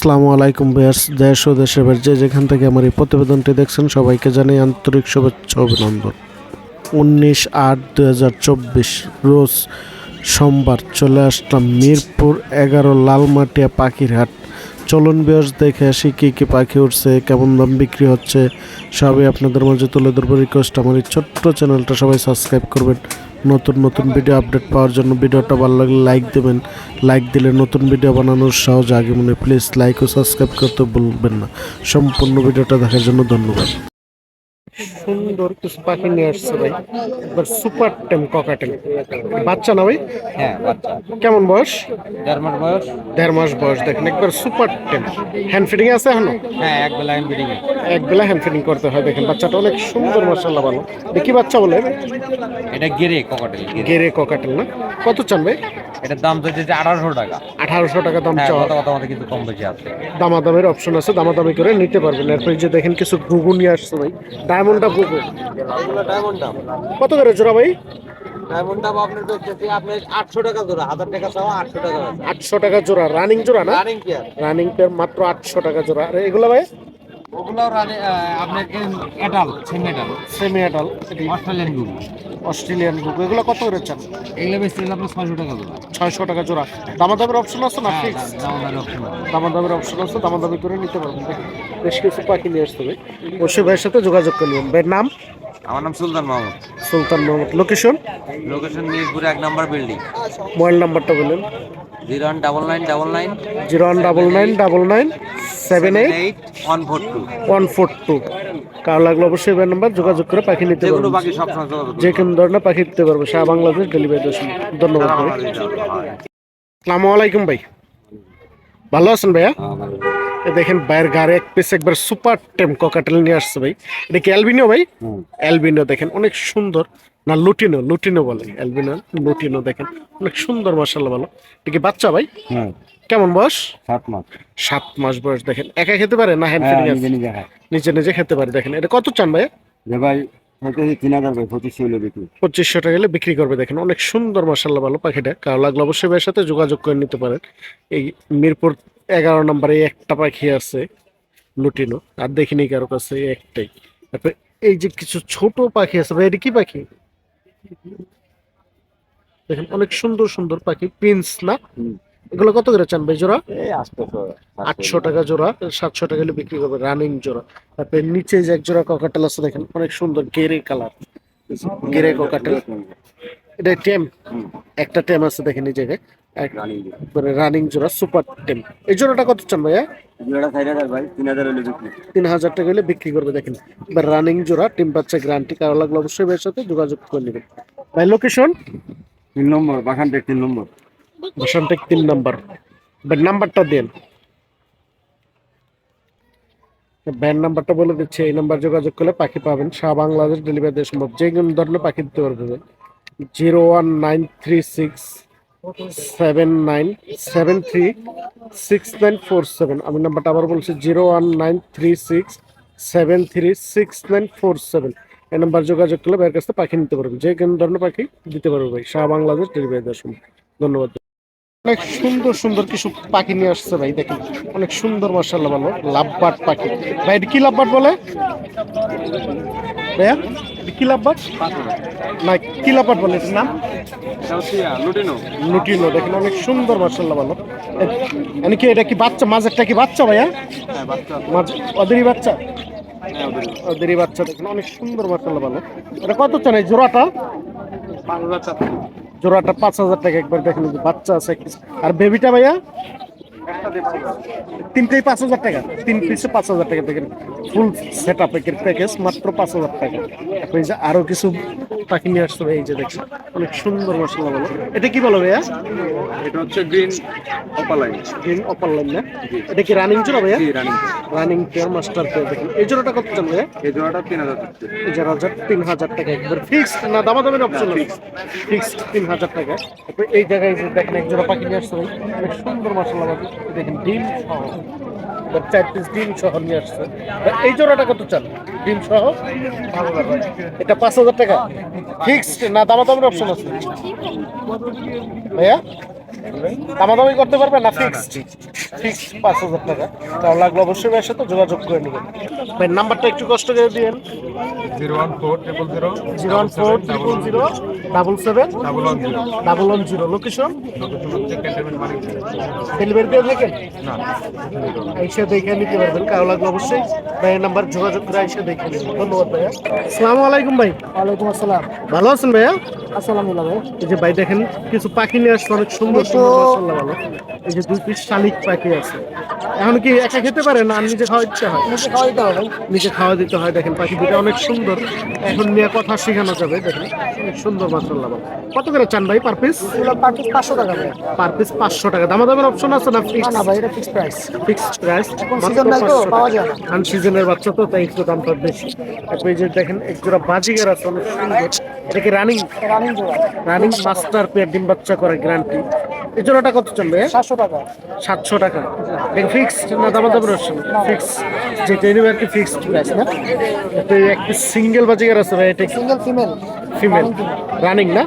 আসসালামু আলাইকুম বেয়ার্স দেশ ও দেশের বাইরে যে যেখান থেকে আমার এই প্রতিবেদনটি দেখছেন, সবাইকে জানাই আন্তরিক শুভেচ্ছা অভিনন্দন। উনিশ আট দু হাজার চব্বিশ রোজ সোমবার চলে আসলাম মিরপুর এগারো লালমাটিয়া পাখির হাট চলুন বেয়ার্স দেখে আসি কী কী পাখি উঠছে কেমন দাম বিক্রি হচ্ছে, সবই আপনাদের মাঝে তুলে ধরবো। রিকোয়েস্ট আমার এই ছোট্ট চ্যানেলটা সবাই সাবস্ক্রাইব করবেন। নতুন নতুন ভিডিও আপডেট পাওয়ার জন্য ভিডিওটা ভালো লাগলে লাইক দেবেন। লাইক দিলে নতুন ভিডিও বানানোর সহজ আগে মনে প্লিজ লাইক ও সাবস্ক্রাইব করতে ভুলবেন না। সম্পূর্ণ ভিডিওটা দেখার জন্য ধন্যবাদ। সুন্দর কিছু পাখি নিয়ে আসছে ভাই। এবার সুপার টেম ককাটেম বাচ্চা না ভাই? হ্যাঁ বাচ্চা। কেমন বয়স? দেড় মাস বয়স। দেড় মাস বয়স। দেখেন একবার সুপার টেম। হ্যান্ড ফিডিং আছে এখনও? হ্যাঁ এক বেলা বিডিং এক বেলা হ্যান্ড ফিডিং করতে হয়। দেখেন বাচ্চাটা অনেক সুন্দর মশাল্লা ভালো। দেখি বাচ্চা বলে? এটা গেরে ককাটেল গেরে ককাটেল না? কত চান ভাই? এটার দাম চলছে আঠারোশো টাকা। আঠারোশো টাকা দাম হ্যাঁ চাওয়া কথা কথা কিন্তু কম বেশি আছে। দামাদামের অপশন আছে দামাদামি করে নিতে পারবেন। এরপরে যে দেখেন কিছু ঘুঘু নিয়ে আসছে ভাই। ডায়মন্ডটা ঘুঘু। ডায়মন্ড দাম কত করে জোড়া ভাই? ডায়মন্ড দাম আপনার আপনি আটশো টাকা জোড়া। হাজার টাকা চাওয়া আটশো টাকা আটশো টাকা জোড়া। রানিং জোড়া না? রানিং পেয়ার মাত্র আটশো টাকা জোড়া। আর এগুলো ভাই? ওগুলো আপনার adult same adult semi adult Australian গুরু অস্ট্রেলিয়ান ঘুঘু এগুলো কত করে চান? এগুলো বেশি আপনার ছয়শো টাকা জোড়া। ছয়শো টাকা জোড়া। দামাদামের অপশন আছে না হ্যাঁ ফিক্স অপশন দামাদামের অপশন আছে। দামাদামি করে নিতে পারবেন। বেশ কিছু পাখি নিয়ে আসতে হবে। অবশ্যই ভাইয়ের সাথে যোগাযোগ করে নেবেন। ভাইয়ের নাম? আমার নাম সুলতান মাহমুদ। সুলতান মোহাম্মদ লোকেশন লোকেশন মিরপুর এক নাম্বার বিল্ডিং মোবাইল নাম্বারটা বললেন zero one double nine double nine. Zero one double nine double nine seven eight one four two one four two কার লাগল অবশ্যই এবার নাম্বার যোগাযোগ করে পাখি নিতে যোগাযোগ যে কোনো ধরনের পাখি দিতে পারবে। সারা বাংলাদেশ ডেলিভারি ধন্যবাদ ভাই। আসসালামু আলাইকুম ভাই। ভালো আছেন ভাইয়া? দেখেন বাইরের গাড়ি এক পিস একবার সুপার টেম ককাটেল নিয়ে আসছে ভাই। এটা কি অ্যালবিনো ভাই? অ্যালবিনো দেখেন অনেক সুন্দর। না লুটিনো লুটিনো বলে। অ্যালবিনো লুটিনো দেখেন। অনেক সুন্দর মাসাল্লাহ ভালো। এটা কি বাচ্চা ভাই? হ্যাঁ। কেমন বয়স? সাত মাস। সাত মাস বয়স দেখেন একা খেতে পারে না হ্যান্ড হ্যাঁ ফিডিং নিজে নিজে খায়। নিচে নিজে খেতে পারে দেখেন এটা কত চান ভাই ভাই হয়তো তিন হাজার ভাই পঁচিশশো হলে বিক্রি। পঁচিশশো টাকা হলে বিক্রি করবে দেখেন অনেক সুন্দর মাসাল্লাহ ভালো পাখিটা। কারও লাগলে অবশ্যই ভাইয়ের সাথে যোগাযোগ করে নিতে পারেন। এই মিরপুর এগারো নম্বরে একটা পাখি আছে লুটিনো আর দেখিনি কারও কাছে একটাই। তারপরে এই যে কিছু ছোট পাখি আছে ভাই এটা কি পাখি? দেখেন অনেক সুন্দর সুন্দর পাখি পিন্স না? এগুলো কত করে চান ভাই জোড়া? আটশো টাকা জোড়া সাতশো টাকা হলে বিক্রি করবে রানিং জোড়া। তারপরে নিচে যে এক জোড়া ককাটেল আছে দেখেন অনেক সুন্দর গেরে কালার গেরে ককাটেল এটা টেম। একটা টেম আছে দেখেন এই জায়গায়। রানিং জোড়া। সুপার টেম। এই জোড়াটা কত চান ভাইয়া? ভাই তিন হাজার টাকা হলে বিক্রি করবে দেখেন। এবার রানিং জোড়া টিম বাচ্চা গ্যারান্টি কারও লাগলে অবশ্যই ভাইয়ের সাথে যোগাযোগ করে নেবেন। ভাই লোকেশন তিন নম্বর বাখান তিন নম্বর। বসন্তেক তিন নাম্বার। ভাই নাম্বারটা দেন। ব্যান্ড নাম্বারটা বলে দিচ্ছে, এই নাম্বার যোগাযোগ করলে পাখি পাবেন। সারা বাংলাদেশ ডেলিভারি দেওয়া সম্ভব। যে কোনো ধরনের পাখি দিতে পারবে। Zero one nine three six seven nine seven three six nine four seven. আমি নাম্বারটা আবার বলছি, zero one nine three six seven three six nine four seven. এই নাম্বার যোগাযোগ করলে ভাইয়ের কাছে পাখি নিতে পারবে। যে কোনো ধরনের পাখি দিতে পারবে ভাই। সারা বাংলাদেশ ডেলিভারি দেওয়ার সম্ভব। ধন্যবাদ। অনেক সুন্দর সুন্দর কিছু পাখি নিয়ে আসছে ভাই দেখেন। অনেক সুন্দর মার্শাল্লাহ ভালো। লাভবাট পাখি। ভাই এটা কি লাভবাট বলে? ভাইয়া কি লাভবাট? না কি লাভবাট বলে নাম? লুটিনো। দেখেন অনেক সুন্দর মার্শাল্লাহ ভালো। এ- কি এটা কি বাচ্চা? মাঝেরটা কি বাচ্চা ভাইয়া? মাঝ ওদেরই বাচ্চা? ওদেরই। বাচ্চা দেখেন অনেক সুন্দর মার্শাল্লাহ ভালো। এটা কত চান এই জোড়াটা? জোড়াটা পাঁচ হাজার টাকা একবার দেখেন এই যে বাচ্চা আছে এক piece। আর বেবিটা ভাইয়া তিনটেই পাঁচ হাজার টাকা। তিন পিসে পাঁচ হাজার টাকা দেখেন। ফুল সেট আপ প্যাকেজ মাত্র পাঁচ হাজার টাকা। এই যে আরও কিছু পাখি নিয়ে আসতে হবে এই যে দেখছেন অনেক সুন্দর মশলা বলো এটা কি বলো ভাইয়া? এটা হচ্ছে green opaline. Green opaline না এটা কি রানিং জোড়া ভাইয়া? Running running pair master pair দেখেন এই জোড়াটা কত চান ভাইয়া? এই জোড়াটা তিন হাজার এই হাজার তিন হাজার টাকা একবার ফিক্সড না দামা দামের অপশন ফিক্সড তিন হাজার টাকা। এই জায়গায় যে দেখেন এক জোড়া পাখি নিয়ে আসছে ভাই অনেক সুন্দর মশলা পাখি দেখেন ডিম সহ চার পিস ডিম সহ নিয়ে আসছে। এই জোড়াটা কত চান? ডিম সহ? এটা পাঁচ হাজার টাকা। ফিক্সড না দামা দামের অপশন আছে। ভাইয়া? দামাদামি করতে পারবেন না ফিক্স ফিক্স পাঁচ হাজার টাকা। তাও লাগল অবশ্যই ভাইয়ের সাথে যোগাযোগ করে নেবেন। ভাই নাম্বারটা একটু কষ্ট করে দিয়েন। Zero one four triple zero zero one four triple zero double seven double one zero. Double one zero. Location? Delivery দিয়ে থাকেন? না। এসে দেখে নিতে পারবেন। কারও লাগলে অবশ্যই ভাইয়ের নাম্বার যোগাযোগ করে এসে দেখে নেবেন। ধন্যবাদ ভাইয়া। আসসালামু আলাইকুম ভাই। ওয়ালাইকুম আসসালাম। ভালো আছেন ভাইয়া? আসসালামুল্লাহ ভাই। এই যে ভাই দেখেন কিছু পাখি নিয়ে আসছে অনেক সুন্দর সুন্দর এই যে দুই পিস শালিক পাখি আছে। এখন কি একা খেতে পারে না নিজে খাওয়া ইচ্ছা হয়? নিজে খাওয়া দিতে দিতে হয় দেখেন পাখি দুটো অনেক সুন্দর। এখন নিয়ে কথা শেখানো যাবে দেখেন। অনেক সুন্দর মাশাআল্লাহ ভালো কত করে চান ভাই পার পিস পার পিস পাঁচশো টাকা পার পিস পাঁচশো টাকা। দামাদামের অপশন আছে না ফিক্স না ভাই এটা ফিক্স প্রাইস ফিক্সড প্রাইস পাওয়া যায় না। আন সিজনের বাচ্চা তো তাই একটু দামটা বেশি। এই যে দেখেন এক জোড়া বাজিগার আছে অনেক সুন্দর। এটা কি রানিং রানিং জোড়া। রানিং মাস্টার পেয়ার ডিম বাচ্চা করে গ্যারান্টি এই জোড়াটা কত চলবে? সাতশো টাকা। সাতশো টাকা। এটা ফিক্সড না দাম দামাদামের অপশন ফিক্স যে ট্রেনিং আর কি ফিক্সড প্রাইস না? তো একটি সিঙ্গেল বাজিগার আছে ভাই এটা সিঙ্গেল ফিমেল ফিমেল রানিং না?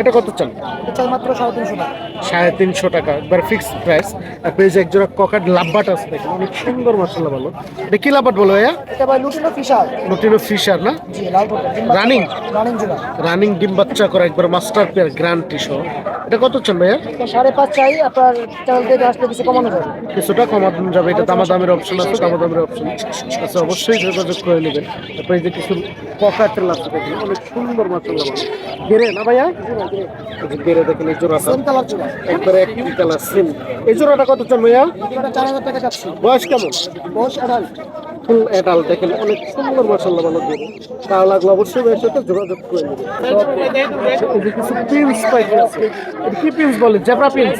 এটা কত চলবে? এটা মাত্র সাড়ে তিনশো টাকা। সাড়ে তিনশো টাকা একবার ফিক্সড প্রাইস আর পেয়েছে একজোড়া ককাট লাভবাট আছে দেখেন অনেক সুন্দর মশলা ভালো। এটা কি লাভবাট বলো ভাইয়া? Lutino fischer. নটিনো ফিশার না? রানিং? রানিং ডিম বাচ্চা। করা একবার মাস্টার পেয়ার গ্যারান্টি সহ। এটা কত চান ভাইয়া? সাড়ে পাঁচ চাই আপনার চ্যানেল থেকে আসলে কিছু কমানো যাবে। কিছুটা কমানো যাবে এটা দামাদামের অপশন আছে দামাদামের অপশন আছে অবশ্যই যোগাযোগ করে নেবেন। তারপরে যে কিছু ককাটেল আছে অনেক সুন্দর ভালো গেরে না ভাইয়া? এই গেরে দেখেন এই জোড়া। একবারে এক কালার সেম। এই জোড়াটা কত চান ভাইয়া? বয়স কেমন? বয়স আড়াই ফুল এডাল দেখেন, অনেক সুন্দর মশলা ভালো দিয়ে তাও লাগল অবশ্যই ভাইয়ের সাথে যোগাযোগ করে আছে কি পিন্স বলে? জেব্রা পিন্স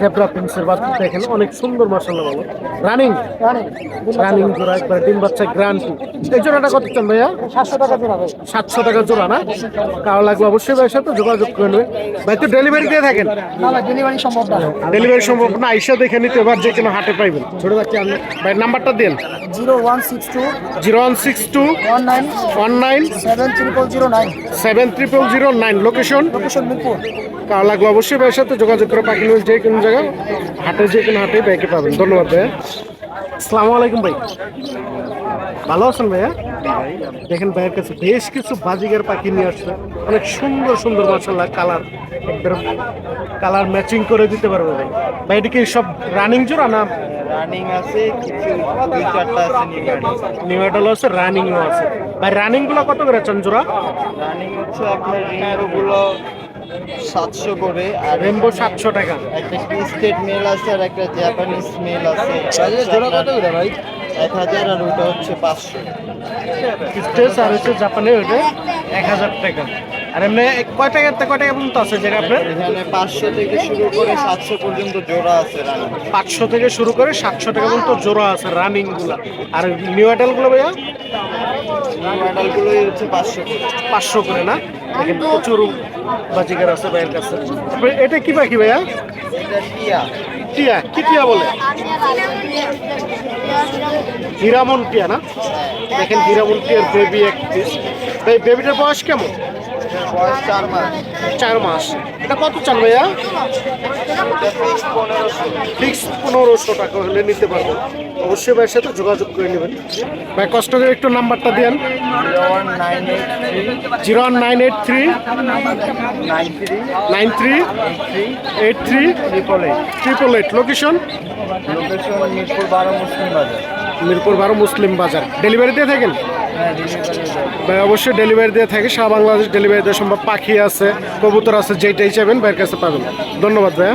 জেব্রা পিন্সের বাচ্চা দেখেন, অনেক সুন্দর মশলা ভালো রানিং রানিং জোড়া, একবার ডিম বাচ্চা গ্রান্টি এই জোড়াটা কত চান ভাইয়া? সাতশো টাকা জোড়া সাতশো টাকা জোড়া না? কারও লাগল অবশ্যই ভাইয়ের সাথে যোগাযোগ করে নেবেন। ভাই তো ডেলিভারি দিয়ে থাকেন। ডেলিভারি সম্ভব না ডেলিভারি সম্ভব না আইসা দেখে নিতে এবার যে কোনো হাটে পাইবেন। ছোট বাচ্চা ভাই নাম্বারটা দেন। One six two zero one six two one nine one nine seven triple zero nine seven triple zero nine location location Mirpur কার লাগল অবশ্যই ভাইয়ের সাথে যোগাযোগ করে পাখি যে কোনো জায়গায় হাটে যে কোনো হাটে ব্যাগে পাবেন। ধন্যবাদ ভাইয়া। আসসালামু আলাইকুম ভাই। ভালো আছেন ভাইয়া? দেখেন ভাইয়ের কাছে বেশ কিছু বাজিগার পাখি নিয়ে আসছে। অনেক সুন্দর সুন্দর মাসাল্লাহ কালার একদম কালার ম্যাচিং করে দিতে পারব ভাই। ভাই এটা কি সব রানিং জোড়া না রানিং আছে কিছু দুই চারটা আছে নিউ এডালও আছে। রানিংও আছে। ভাই রানিংগুলো কত করে চান জোড়া রানিং হচ্ছে আপনার রিঙ্গো গুলো সাতশো করে আর রেনবো সাতশো টাকা। একটা স্টেট মেল আছে আর একটা জাপানিজ মেল আছে। জোড়া কত করে ভাই? এক হাজার আর ওটা হচ্ছে পাঁচশো। স্টেজ আর হচ্ছে জাপানে ওইটা এক হাজার টাকা। আর এমনি কয় টাকার থেকে কয় টাকা পর্যন্ত আছে যেটা আপনার এখানে পাঁচশো থেকে শুরু করে সাতশো পর্যন্ত জোড়া আছে রানিং পাঁচশো থেকে শুরু করে সাতশো টাকা পর্যন্ত জোড়া আছে রানিংগুলা আর নিউ আইডালগুলো ভাইয়া নিউ মডেলগুলোই হচ্ছে পাঁচশো করে পাঁচশো করে না দেখেন প্রচুর বাজিকার আছে ভাইয়ের কাছে এটা কি পাখি ভাইয়া এটা টিয়া টিয়া কি টিয়া বলে হিরামন টিয়া না দেখেন হিরামন টিয়ার বেবি এক পিস ভাই বেবিটার বয়স কেমন চার মাস। এটা কত চান ভাইয়া? ফিক্স পনেরোশো। টাকা হলে নিতে পারবেন। অবশ্যই ভাইয়ের সাথে যোগাযোগ করে নেবেন। ভাই কষ্ট করে একটু নাম্বারটা দেন zero one nine eight three nine three eight three triple eight. Triple eight location? Location Mirpur বারো মুসলিম বাজার। মিরপুর বারো মুসলিম বাজার। ডেলিভারি দিয়ে থাকেন? ভাই অবশ্যই ডেলিভারি দিয়ে থাকে। সারা বাংলাদেশ ডেলিভারি দেওয়া সম্ভব। পাখি আছে কবুতর আছে যেটাই চাইবেন ভাইয়ের কাছে পাবেন। ধন্যবাদ ভাইয়া।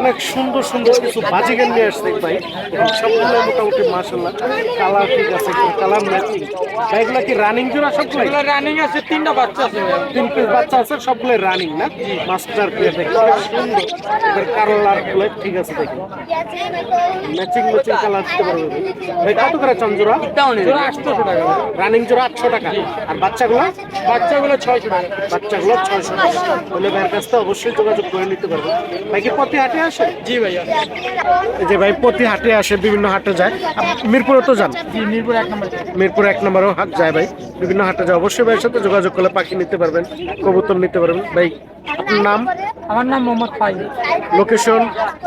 অনেক সুন্দর সুন্দর কিছু বাজিগান নিয়ে আসছে ভাই। সবগুলো মোটামুটি মাসাল্লাহ কালার ঠিক আছে কালার ম্যাচিং ভাইগুলো কি রানিং জোড়া সবগুলো রানিং আছে তিনটা বাচ্চা আছে তিন পিস বাচ্চা আছে সবগুলো রানিং না? মাস্টার প্লেয়ার দেখি সুন্দর। এবার কালারগুলো ঠিক আছে দেখি ম্যাচিং ম্যাচিং কালার দিতে পারবে। ভাই কত করে চান জোড়া? জোড়া আটশোশো টাকা। রানিং জোড়া আটশো টাকা। আর বাচ্চাগুলো? বাচ্চাগুলো ছয়শো টাকা। বাচ্চাগুলো ছয়শো টাকা। বলে ভাইয়ের কাছ থেকে অবশ্যই যোগাযোগ করে নিতে পারবে। ভাই কি প্রতি হাটে আসে? জি ভাইয়া এই যে ভাই প্রতি হাটে আসে বিভিন্ন হাটে যায়। মিরপুরে তো যান? মিরপুর এক নম্বর মিরপুর এক নম্বরেও হাট যায় ভাই। বিভিন্ন হাটে যায়। অবশ্যই ভাইয়ের সাথে যোগাযোগ করলে পাখি নিতে পারবেন কবুতর নিতে পারবেন। ভাই আপনার নাম? আমার নাম মোহাম্মদ ফাইজ। লোকেশন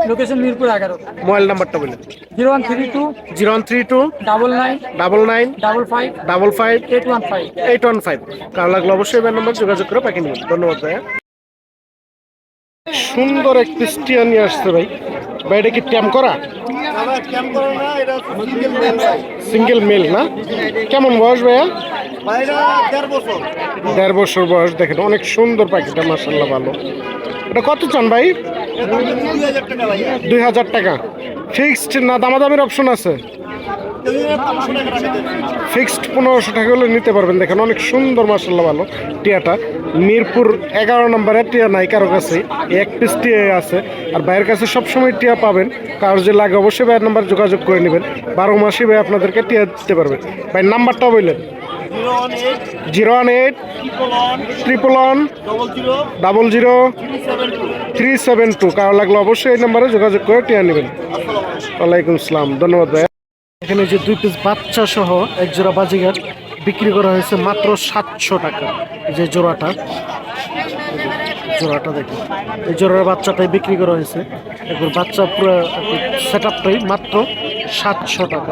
লোকেশন মিরপুর এগারো। মোবাইল নাম্বারটা বলেন zero one three two zero one three two double nine double nine double five double five eight one five eight one five কার লাগলে অবশ্যই এবার নাম্বার যোগাযোগ করে পাঠিয়ে নেবেন। ধন্যবাদ ভাইয়া। সুন্দর এক পিস্টিয়া নিয়ে আসছে ভাই। ভাই এটা কি ট্যাম করা? ক্যাম্প করে না? এটা সিঙ্গেল মেল ভাই সিঙ্গেল মেল না কেমন বয়স ভাইয়া? দেড় বছর। দেড় বছর বয়স দেখেন অনেক সুন্দর পাখিটা মার্শাল্লাহ ভালো। এটা কত চান ভাই? দুই হাজার টাকা। ফিক্সড না দামাদামির অপশন আছে? ফিক্সড পনেরোশো টাকা হলে নিতে পারবেন। দেখেন অনেক সুন্দর মার্শাল্লাহ ভালো টিয়াটা। মিরপুর এগারো নম্বরে টিয়া নাই, কারও কাছে এক পিস টিয়া আছে। আর ভাইয়ের কাছে সবসময় টিয়া পাবেন। কারও যে লাগে অবশ্যই ভাইয়ের নাম্বার যোগাযোগ করে নেবেন। বারো মাসে ভাই আপনাদেরকে টিয়া দিতে পারবে। ভাই নাম্বারটা বললেন। Zero one eight triple one double zero three seven two. কারও লাগলে অবশ্যই এই নাম্বারে যোগাযোগ করে টিয়া নেবেন। ওয়ালাইকুম আসসালাম। ধন্যবাদ ভাই। এখানে যে দুই পিস বাচ্চা সহ এক জোড়া বাজিগার বিক্রি করা হয়েছে মাত্র সাতশো টাকা। যে জোড়াটা জোড়াটা দেখুন। এই জোড়ার বাচ্চাটাই বিক্রি করা হয়েছে। এরপর বাচ্চা পুরো সেট মাত্র সাতশো টাকা